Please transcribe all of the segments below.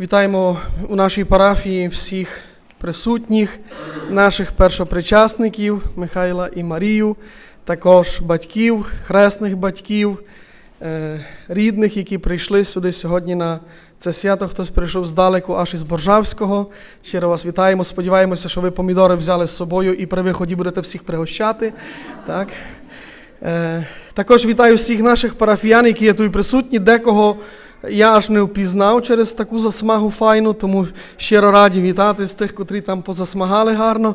Вітаємо у нашій парафії всіх присутніх, наших першопричасників Михайла і Марію, також батьків, хресних батьків, е, рідних, які прийшли сюди сьогодні на це свято. Хтось прийшов здалеку, аж із Боржавського. Щиро вас вітаємо. Сподіваємося, що ви помідори взяли з собою і при виході будете всіх пригощати. Так. Е, Також вітаю всіх наших парафіян, які є тут присутні. Декого я аж не впізнав через таку засмагу файну, тому щиро раді вітати з тих, котрі там позасмагали гарно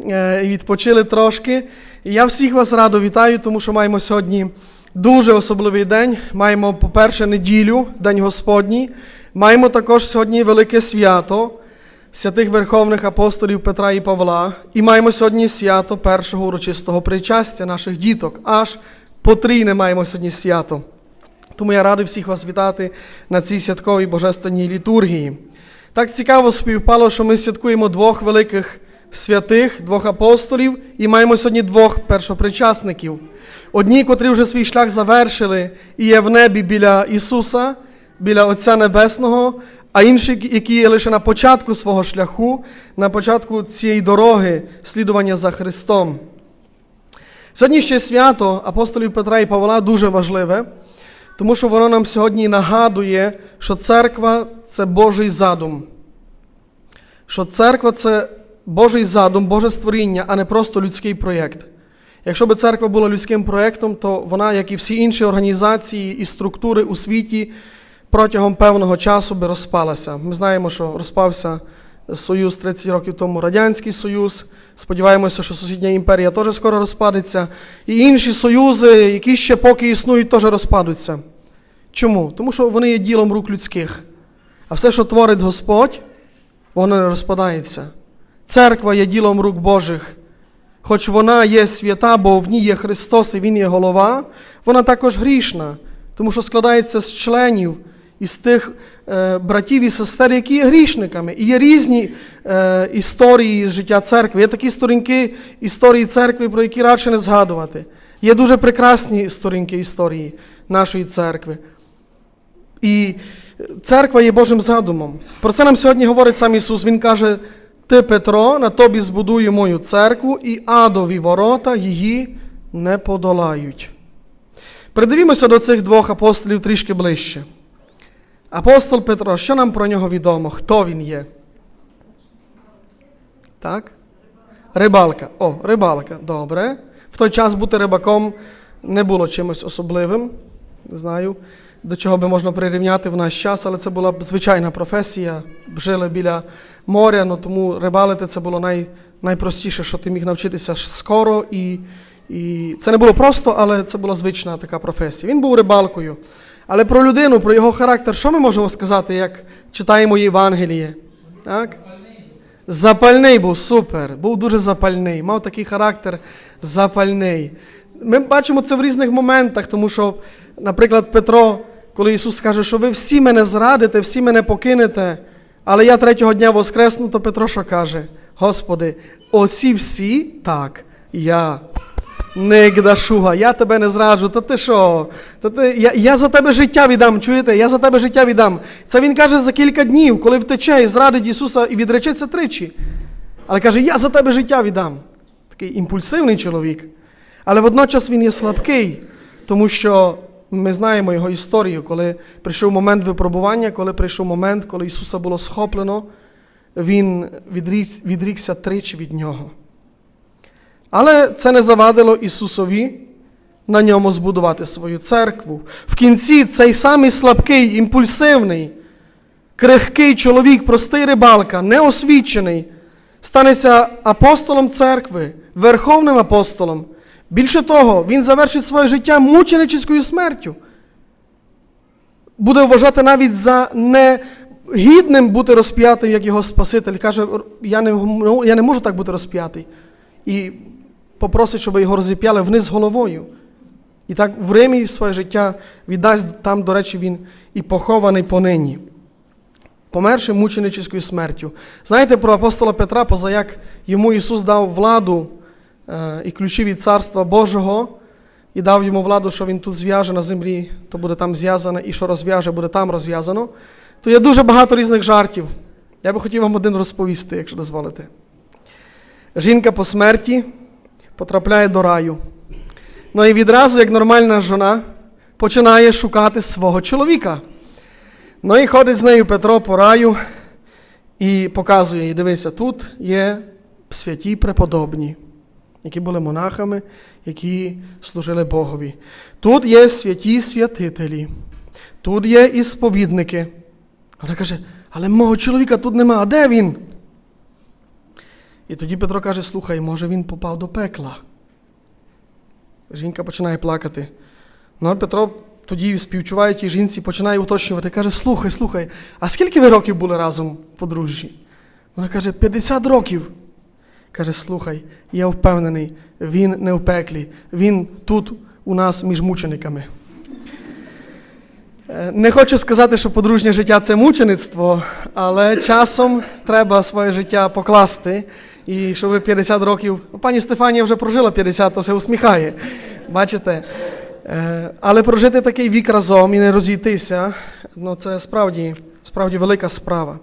е, і відпочили трошки. Я всіх вас радо вітаю, тому що маємо сьогодні дуже особливий день. Маємо, по-перше, неділю, День Господній. Маємо також сьогодні велике свято святих Верховних апостолів Петра і Павла. І маємо сьогодні свято першого урочистого причастя наших діток. Аж потрійне маємо сьогодні свято. Тому я радий всіх вас вітати на цій святковій божественній літургії. Так цікаво співпало, що ми святкуємо двох великих святих, двох апостолів, і маємо сьогодні двох першопричасників. Одні, котрі вже свій шлях завершили і є в небі біля Ісуса, біля Отця Небесного, а інші, які є лише на початку свого шляху, на початку цієї дороги слідування за Христом. Сьогодні ще свято апостолів Петра і Павла дуже важливе, тому що воно нам сьогодні нагадує, що церква це Божий задум. Що церква це Божий задум, Боже створіння, а не просто людський проєкт. Якщо б церква була людським проєктом, то вона, як і всі інші організації і структури у світі, протягом певного часу би розпалася. Ми знаємо, що розпався Союз 30 років тому Радянський Союз. Сподіваємося, що сусідня імперія теж скоро розпадеться. І інші союзи, які ще поки існують, теж розпадуться. Чому? Тому що вони є ділом рук людських. А все, що творить Господь, воно не розпадається. Церква є ділом рук Божих. Хоч вона є свята, бо в ній є Христос і Він є голова, вона також грішна, тому що складається з членів із тих е, братів і сестер, які є грішниками. І є різні е, історії з життя церкви. Є такі сторінки історії церкви, про які радше не згадувати. Є дуже прекрасні сторінки історії нашої церкви. І церква є Божим задумом. Про це нам сьогодні говорить сам Ісус. Він каже: Ти, Петро, на тобі збудую мою церкву, і адові ворота її не подолають. Придивімося до цих двох апостолів трішки ближче. Апостол Петро, що нам про нього відомо? Хто він є? Так? Рибалка. О, рибалка. Добре. В той час бути рибаком не було чимось особливим. Не знаю, до чого би можна прирівняти в наш час, але це була звичайна професія. Жили біля моря, ну тому рибалити це було най, найпростіше, що ти міг навчитися скоро. І, і це не було просто, але це була звична така професія. Він був рибалкою. Але про людину, про його характер, що ми можемо сказати, як читаємо Євангеліє? Так? Запальний був супер, був дуже запальний, мав такий характер запальний. Ми бачимо це в різних моментах, тому що, наприклад, Петро, коли Ісус каже, що ви всі мене зрадите, всі мене покинете, але я третього дня воскресну, то Петро що каже? Господи, оці всі так, я. Негдашуга, я тебе не зраджу, та ти що? Та ти, я, я за тебе життя віддам, чуєте? Я за тебе життя віддам. Це він каже за кілька днів, коли втече і зрадить Ісуса і відречеться тричі. Але каже, я за тебе життя віддам. Такий імпульсивний чоловік. Але водночас він є слабкий, тому що ми знаємо його історію, коли прийшов момент випробування, коли прийшов момент, коли Ісуса було схоплено, він відрік, відрікся тричі від нього. Але це не завадило Ісусові на ньому збудувати свою церкву. В кінці цей самий слабкий, імпульсивний, крихкий чоловік, простий рибалка, неосвічений, станеться апостолом церкви, верховним апостолом. Більше того, він завершить своє життя мученическою смертю. Буде вважати навіть за негідним бути розп'ятим, як його Спаситель. Каже, я не, ну, я не можу так бути розп'ятий. І попросить, щоб його розіп'яли вниз головою. І так в Римі своє життя віддасть там, до речі, він і похований понині. Померши мученическою смертю. Знаєте про апостола Петра, поза як йому Ісус дав владу е, і ключі від Царства Божого, і дав йому владу, що він тут зв'яже на землі, то буде там зв'язане, і що розв'яже, буде там розв'язано. то є дуже багато різних жартів. Я би хотів вам один розповісти, якщо дозволите. Жінка по смерті потрапляє до раю. Ну і відразу, як нормальна жона, починає шукати свого чоловіка. Ну і ходить з нею Петро по раю і показує їй, дивися, тут є святі преподобні, які були монахами, які служили Богові. Тут є святі святителі, тут є і сповідники. Вона каже, але мого чоловіка тут нема, а де він? І тоді Петро каже: слухай, може він попав до пекла. Жінка починає плакати. Ну, а Петро тоді співчуває тій жінці, починає уточнювати, каже: слухай, слухай, а скільки ви років були разом подружжі? Вона каже, 50 років. Каже, слухай, я впевнений, він не в пеклі, він тут у нас між мучениками. Е, Не хочу сказати, що подружнє життя це мучеництво, але часом треба своє життя покласти. І що ви 50 років. Ну, Пані Стефанія вже прожила 50, то се усміхає. Бачите? Е, Але прожити такий вік разом і не розійтися, ну це справді, справді велика справа.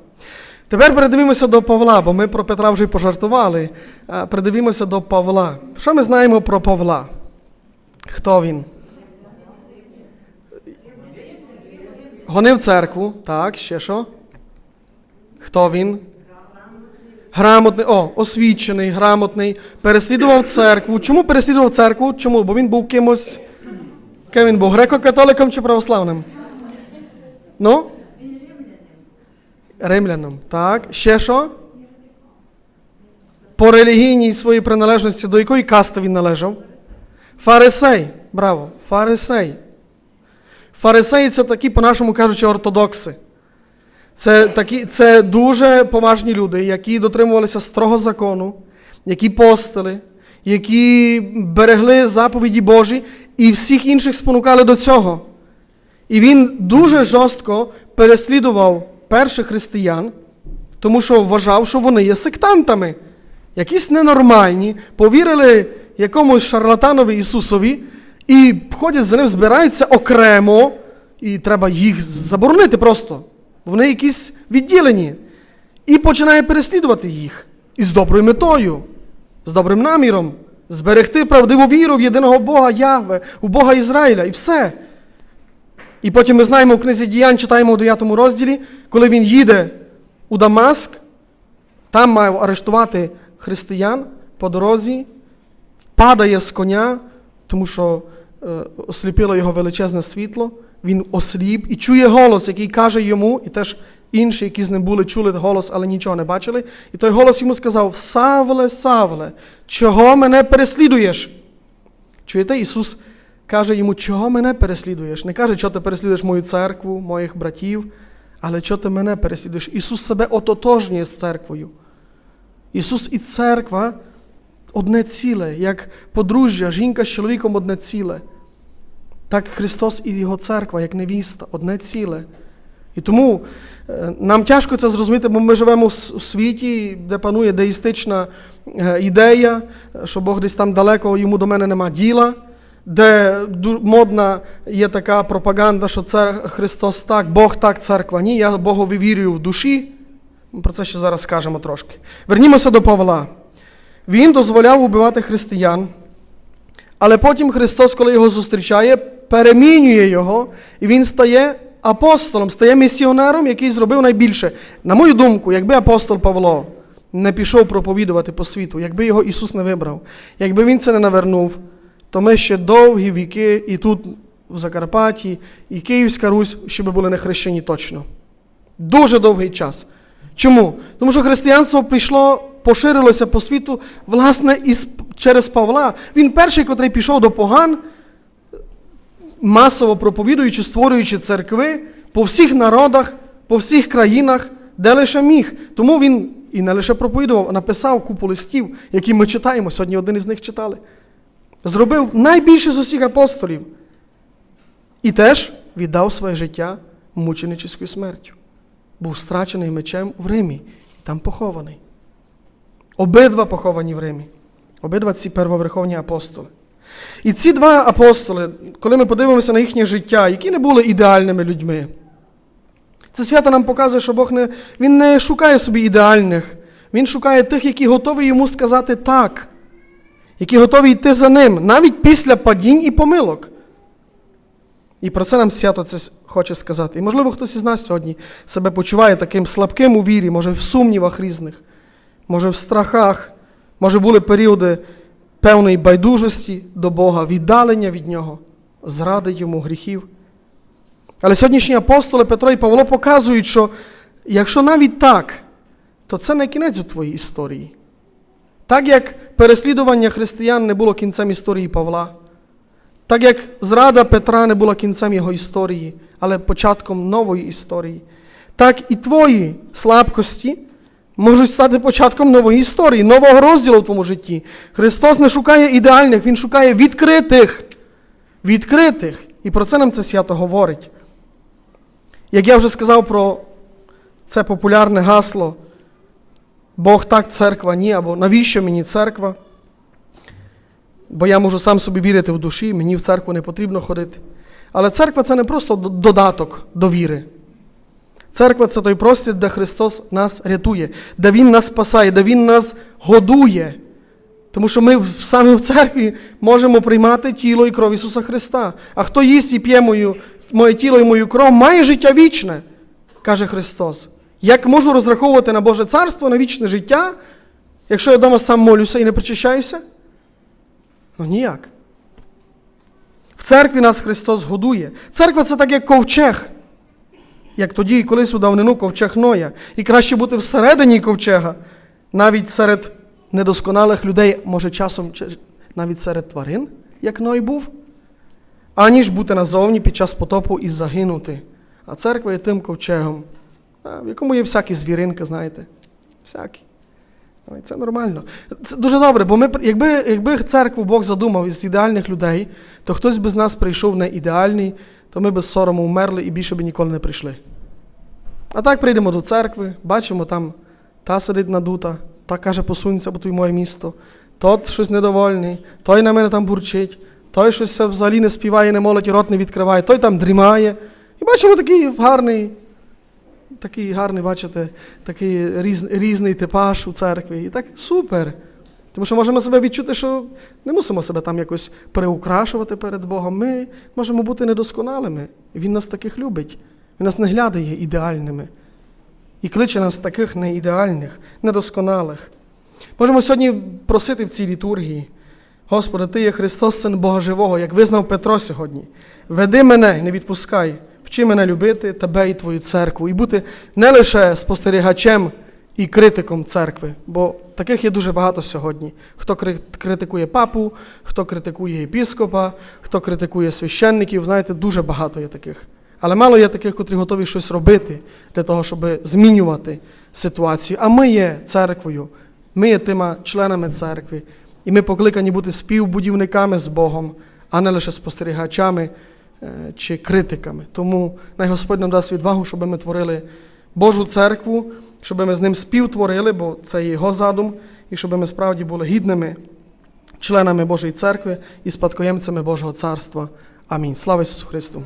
Тепер передивімося до Павла, бо ми про Петра вже пожартували. а Передивімося до Павла. Що ми знаємо про Павла? Хто він? Гонив церкву, так, ще що? Хто він? Грамотний, о, освічений, грамотний, переслідував церкву. Чому переслідував церкву? Чому? Бо він був кимось. Ким він був? Греко-католиком чи православним? Ну? Римляном. Так. Ще що? По релігійній своїй приналежності до якої касти він належав? Фарисей. Браво! Фарисей. Фарисеї це такі, по-нашому кажучи, ортодокси. Це, такі, це дуже поважні люди, які дотримувалися строго закону, які постили, які берегли заповіді Божі і всіх інших спонукали до цього. І він дуже жорстко переслідував перших християн, тому що вважав, що вони є сектантами, якісь ненормальні, повірили якомусь шарлатанові Ісусові, і ходять за ним, збираються окремо, і треба їх заборонити просто. Вони якісь відділені. І починає переслідувати їх із доброю метою, з добрим наміром, зберегти правдиву віру в єдиного Бога Яве, у Бога Ізраїля, і все. І потім ми знаємо в книзі діянь, читаємо у 9 розділі, коли він їде у Дамаск, там мав арештувати християн по дорозі, падає з коня, тому що е, осліпило його величезне світло. Він осліп і чує голос, який каже йому, і теж інші, які з ним були, чули голос, але нічого не бачили. І той голос йому сказав: Савле, Савле, чого мене переслідуєш? Чуєте, Ісус каже йому, чого мене переслідуєш? Не каже, що ти переслідуєш мою церкву, моїх братів, але що ти мене переслідуєш? Ісус себе ототожнює з церквою. Ісус і церква одне ціле, як подружжя, жінка з чоловіком одне ціле. Так Христос і Його церква, як невіста, одне ціле. І тому е, нам тяжко це зрозуміти, бо ми живемо у світі, де панує деїстична е, ідея, що Бог десь там далеко, йому до мене нема діла, де модна є така пропаганда, що це Христос так, Бог так, церква ні. Я Богові вірю в душі. Ми про це ще зараз скажемо трошки. Вернімося до Павла. Він дозволяв убивати християн, але потім Христос, коли його зустрічає, перемінює його, і він стає апостолом, стає місіонером, який зробив найбільше. На мою думку, якби апостол Павло не пішов проповідувати по світу, якби його Ісус не вибрав, якби він це не навернув, то ми ще довгі віки і тут, в Закарпатті, і Київська Русь, щоб були не хрещені точно. Дуже довгий час. Чому? Тому що християнство прийшло, поширилося по світу, власне, із, через Павла. Він перший, котрий пішов до поган, масово проповідуючи, створюючи церкви по всіх народах, по всіх країнах, де лише міг. Тому він і не лише проповідував, а написав купу листів, які ми читаємо. Сьогодні один із них читали. Зробив найбільше з усіх апостолів. І теж віддав своє життя мученическою смертю. Був страчений мечем в Римі, і там похований. Обидва поховані в Римі. Обидва ці первоверховні апостоли. І ці два апостоли, коли ми подивимося на їхнє життя, які не були ідеальними людьми, Це свято нам показує, що Бог не, Він не шукає собі ідеальних. Він шукає тих, які готові йому сказати так, які готові йти за ним, навіть після падінь і помилок. І про це нам свято це хоче сказати. І можливо, хтось із нас сьогодні себе почуває таким слабким у вірі, може в сумнівах різних, може в страхах, може були періоди певної байдужості до Бога, віддалення від Нього, зради йому гріхів. Але сьогоднішні апостоли Петро і Павло показують, що якщо навіть так, то це не кінець у твоїй історії. Так як переслідування християн не було кінцем історії Павла, так як зрада Петра не була кінцем його історії, але початком нової історії, так і твої слабкості можуть стати початком нової історії, нового розділу в твоєму житті. Христос не шукає ідеальних, Він шукає відкритих. Відкритих. І про це нам це свято говорить. Як я вже сказав про це популярне гасло Бог так, церква ні, або навіщо мені церква? Бо я можу сам собі вірити в душі, мені в церкву не потрібно ходити. Але церква це не просто додаток до віри. Церква це той простір, де Христос нас рятує, де Він нас спасає, де Він нас годує. Тому що ми саме в церкві можемо приймати тіло і кров Ісуса Христа. А хто їсть і п'є мою, моє тіло і мою кров, має життя вічне, каже Христос. Як можу розраховувати на Боже царство, на вічне життя, якщо я вдома сам молюся і не причащаюся? Ну ніяк. В церкві нас Христос годує. Церква це так, як ковчег. Як тоді, і колись у давнину ковчег Ноя. І краще бути всередині ковчега, навіть серед недосконалих людей, може часом навіть серед тварин, як Ной був, аніж бути назовні під час потопу і загинути. А церква є тим ковчегом, в якому є всякі звіринки, знаєте. Всякі. Це нормально. Це дуже добре, бо ми, якби, якби церкву Бог задумав із ідеальних людей, то хтось би з нас прийшов не ідеальний, то ми без сорому вмерли і більше б ніколи не прийшли. А так прийдемо до церкви, бачимо, там та сидить надута, та каже, посунься, бо й моє місто. Тот щось недовольний, той на мене там бурчить, той щось взагалі не співає, не молить і рот не відкриває, той там дрімає. І бачимо такий гарний, такий гарний, бачите, такий різ, різний типаж у церкві. І так супер. Тому що можемо себе відчути, що не мусимо себе там якось переукрашувати перед Богом. Ми можемо бути недосконалими. Він нас таких любить. Він нас не глядає ідеальними. І кличе нас таких неідеальних, недосконалих. Можемо сьогодні просити в цій літургії. Господи, Ти є Христос, Син Бога Живого, як визнав Петро сьогодні. Веди мене, не відпускай, вчи мене любити Тебе і Твою церкву, і бути не лише спостерігачем і критиком церкви, бо таких є дуже багато сьогодні. Хто критикує папу, хто критикує єпіскопа, хто критикує священників, знаєте, дуже багато є таких. Але мало є таких, котрі готові щось робити для того, щоб змінювати ситуацію. А ми є церквою, ми є тими членами церкви, і ми покликані бути співбудівниками з Богом, а не лише спостерігачами е, чи критиками. Тому най Господь нам дасть відвагу, щоб ми творили Божу церкву, щоб ми з ним співтворили, бо це його задум, і щоб ми справді були гідними членами Божої церкви і спадкоємцями Божого царства. Амінь. Слава Ісусу Христу!